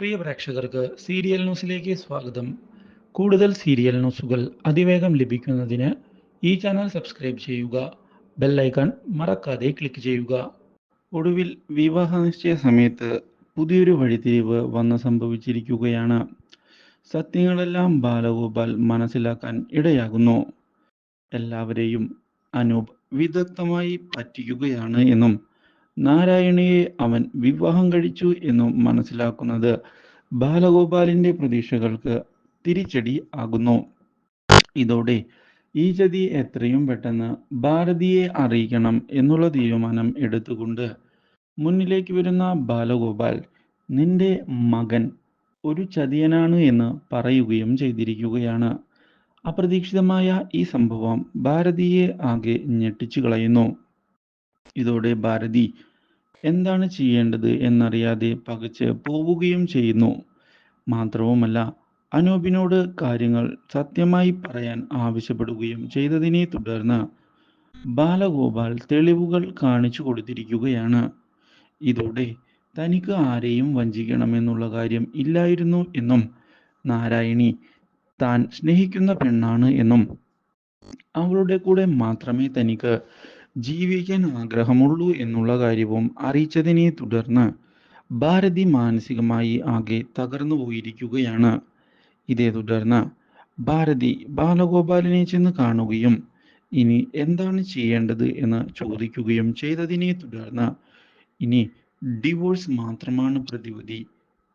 പ്രിയ പ്രേക്ഷകർക്ക് സീരിയൽ ന്യൂസിലേക്ക് സ്വാഗതം. കൂടുതൽ സീരിയൽ ന്യൂസുകൾ അതിവേഗം ലഭിക്കുന്നതിന് ഈ ചാനൽ സബ്സ്ക്രൈബ് ചെയ്യുക. ബെല്ലൈക്കൺ മറക്കാതെ ക്ലിക്ക് ചെയ്യുക. ഒടുവിൽ വിവാഹ നിശ്ചയ സമയത്ത് പുതിയൊരു വഴിത്തിരിവ് വന്ന് സംഭവിച്ചിരിക്കുകയാണ്. സത്യങ്ങളെല്ലാം ബാലഗോപാൽ മനസ്സിലാക്കാൻ ഇടയാകുന്നു. എല്ലാവരെയും അനൂപ് വിദഗ്ധമായി പറ്റിക്കുകയാണ് എന്നും നാരായണിയെ അവൻ വിവാഹം കഴിച്ചു എന്നും മനസ്സിലാക്കുന്നത് ബാലഗോപാലിന്റെ പ്രതീക്ഷകൾക്ക് തിരിച്ചടി ആകുന്നു. ഇതോടെ ഈ ചതി എത്രയും പെട്ടെന്ന് ഭാരതിയെ അറിയിക്കണം എന്നുള്ള തീരുമാനം എടുത്തുകൊണ്ട് മുന്നിലേക്ക് വരുന്ന ബാലഗോപാൽ നിന്റെ മകൻ ഒരു ചതിയനാണ് എന്ന് പറയുകയും ചെയ്തിരിക്കുകയാണ്. അപ്രതീക്ഷിതമായ ഈ സംഭവം ഭാരതിയെ ആകെ ഞെട്ടിച്ചു കളയുന്നു. ഇതോടെ ഭാരതി എന്താണ് ചെയ്യേണ്ടത് എന്നറിയാതെ പകച്ച് പോവുകയും ചെയ്യുന്നു. മാത്രവുമല്ല അനൂപിനോട് കാര്യങ്ങൾ സത്യമായി പറയാൻ ആവശ്യപ്പെടുകയും ചെയ്തതിനെ തുടർന്ന് ബാലഗോപാൽ തെളിവുകൾ കാണിച്ചു കൊടുത്തിരിക്കുകയാണ്. ഇതോടെ തനിക്ക് ആരെയും വഞ്ചിക്കണമെന്നുള്ള കാര്യം ഇല്ലായിരുന്നു എന്നും നാരായണി താൻ സ്നേഹിക്കുന്ന പെണ്ണാണ് എന്നും അവളുടെ കൂടെ മാത്രമേ തനിക്ക് ജീവിക്കാൻ ആഗ്രഹമുള്ളൂ എന്നുള്ള കാര്യവും അറിയിച്ചതിനെ തുടർന്ന് ഭാരതി മാനസികമായി ആകെ തകർന്നു പോയിരിക്കുകയാണ്. ഇതേ തുടർന്ന് ഭാരതി ബാലഗോപാലിനെ ചെന്ന് കാണുകയും ഇനി എന്താണ് ചെയ്യേണ്ടത് എന്ന് ചോദിക്കുകയും ചെയ്തതിനെ തുടർന്ന് ഇനി ഡിവോഴ്സ് മാത്രമാണ് പ്രതിവിധി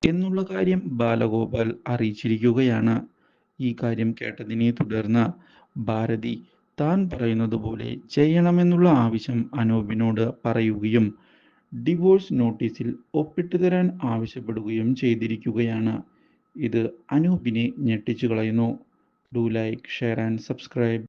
എന്നുള്ള കാര്യം ബാലഗോപാൽ അറിയിച്ചിരിക്കുകയാണ്. ഈ കാര്യം കേട്ടതിനെ തുടർന്ന് ഭാരതി താൻ പറയുന്നത് പോലെ ചെയ്യണമെന്നുള്ള ആവശ്യം അനൂപിനോട് പറയുകയും ഡിവോഴ്സ് നോട്ടീസിൽ ഒപ്പിട്ട് തരാൻ ആവശ്യപ്പെടുകയും ചെയ്തിരിക്കുകയാണ്. ഇത് അനൂപിനെ ഞെട്ടിച്ചു കളയുന്നു. Do like share and subscribe